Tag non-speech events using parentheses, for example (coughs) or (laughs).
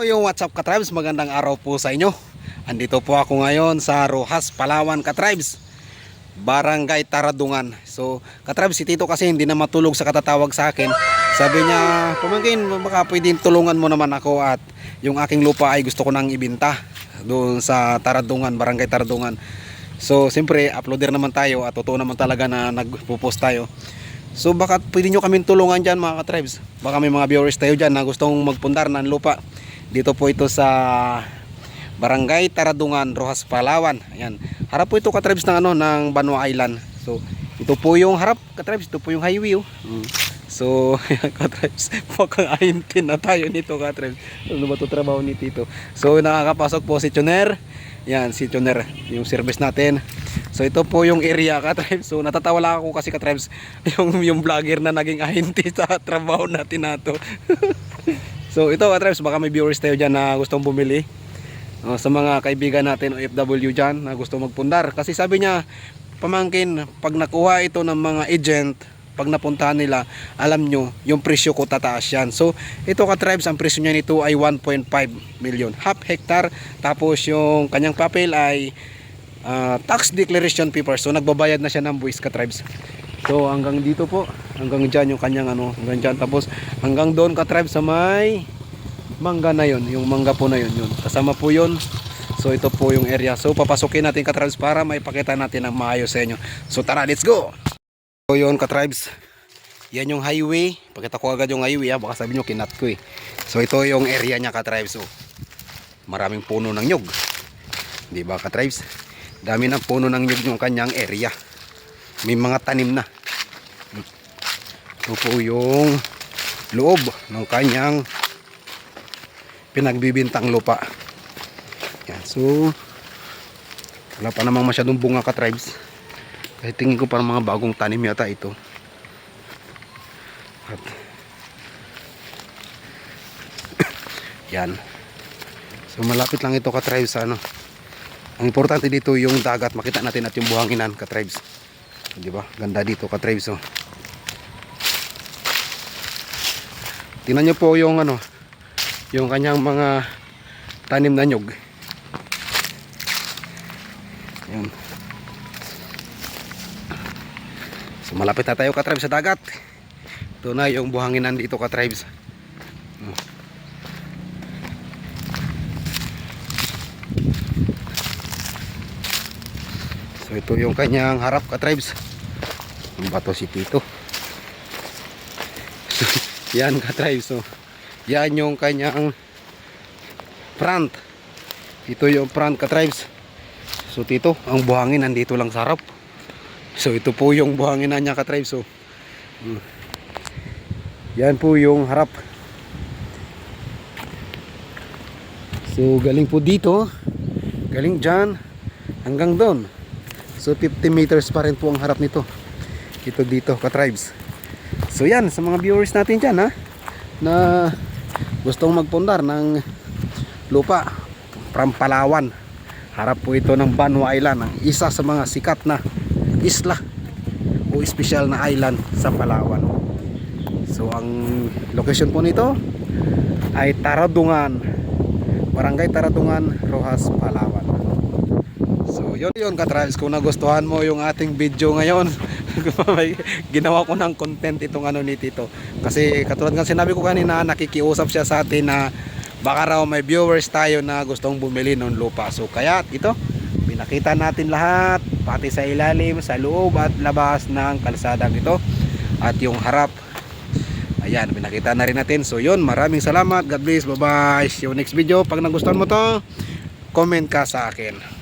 Yung what's up ka-tribes, magandang araw po sa inyo. Andito po ako ngayon sa Rojas, Palawan ka-tribes. Barangay Taradungan. So, ka-tribes, si Tito kasi hindi na matulog sa katatawag sa akin. Sabi niya, pamangkin, baka pwedeng tulungan mo naman ako at yung aking lupa ay gusto ko nang ibinta doon sa Taradungan, Barangay Taradungan. So, siyempre, uploader naman tayo at totoo naman talaga na nagpo-post tayo. So baka pwede nyo kaming tulungan dyan mga ka-tribes. Baka may mga viewers tayo dyan na gustong magpundar ng lupa. Dito po ito sa Barangay Taradungan, Rojas, Palawan. Ayan. Harap po ito ka-tribes ng, ano, ng Banwa Island. So ito po yung harap ka-tribes. Ito po yung highway. Oh. Mm. So (laughs) ayan ka-tribes. (laughs) Mukhang ahintin na tayo nito ka-tribes. Ano ba ito trabaho ni Tito? So nakakapasok po si Tuner. Yan, si Tuner. Yung service natin. So ito po yung area ka-tribes. So natatawa lang ako kasi ka-tribes (laughs) yung, yung vlogger na naging ahinti sa trabaho natin na to. So ito ka-tribes, baka may viewers tayo dyan na gustong bumili. Oh, sa mga kaibigan natin OFW dyan na gusto magpundar. Kasi sabi niya, pamangkin, pag nakuha ito ng mga agent, pag napuntahan nila, alam nyo, yung presyo ko tataas yan. So, ito ka-tribes, ang presyo niya nito ay 1.5 million. Half hectare, tapos yung kanyang papel ay ah, tax declaration paper. So nagbabayad na siya ng buwis ka tribes. So hanggang dito po, hanggang diyan yung kanyang ano, hanggang diyan tapos hanggang doon ka tribes sa may mangga na yon, yung mangga po na yon yun. Kasama po yon. So ito po yung area. So papasukin natin ka tribes para maipakita natin ang maayos sa inyo. So tara, let's go. So yun ka tribes. Yan yung highway. Pakita ko agad yung highway ha. Baka sabi nyo kinat ko eh. So ito yung area niya ka tribes. So, maraming puno ng nyog. Di ba ka tribes? Dami ng puno ng nyug yung kanyang area. May mga tanim na. Ito po yung loob ng kanyang pinagbibintang lupa. Yan. So, wala pa namang masyadong bunga ka tribes. Kasi tingin ko parang mga bagong tanim yata ito. At, (coughs) yan. So, malapit lang ito ka tribes ano. Ang importante dito yung dagat, makita natin at yung buhanginan ka tribes. Di ba? Ganda dito ka tribes oh. Tingnan niyo po yung ano, yung kanyang mga tanim na nyog. Yan. So malapit na tayo ka tribes sa dagat. Ito na yung buhanginan dito ka tribes. Oh. So ito yung kanyang harap ka tribes. Ang bato si Tito. So, (laughs) yan ka tribes. So, yan yung kanyang front. Ito yung front ka tribes. So Tito, ang buhangin nandito lang sa harap. So ito po yung buhangin na niya ka tribes. So, mm. yan po yung harap. So galing po dito. Galing dyan. Hanggang doon. So 50 meters pa rin po ang harap nito. Ito dito, ka-tribes. So yan, sa mga viewers natin dyan ha, na gustong magpundar ng lupa from Palawan. Harap po ito ng Banwa Island, ang isa sa mga sikat na isla o espesyal na island sa Palawan. So ang location po nito ay Taradungan, Barangay Taradungan, Rojas, Palawan. So yun yun ka-tribes kung nagustuhan mo yung ating video ngayon (laughs) ginawa ko ng content itong ano ni Tito. Kasi katulad ng sinabi ko kanina nakikiusap siya sa atin na baka raw may viewers tayo na gustong bumili ng lupa. So kaya ito pinakita natin lahat pati sa ilalim sa loob at labas ng kalsadang ito at yung harap. Ayan pinakita na rin natin. So yun maraming salamat. God bless. Bye bye you next video. Pag nagustuhan mo to comment ka sa akin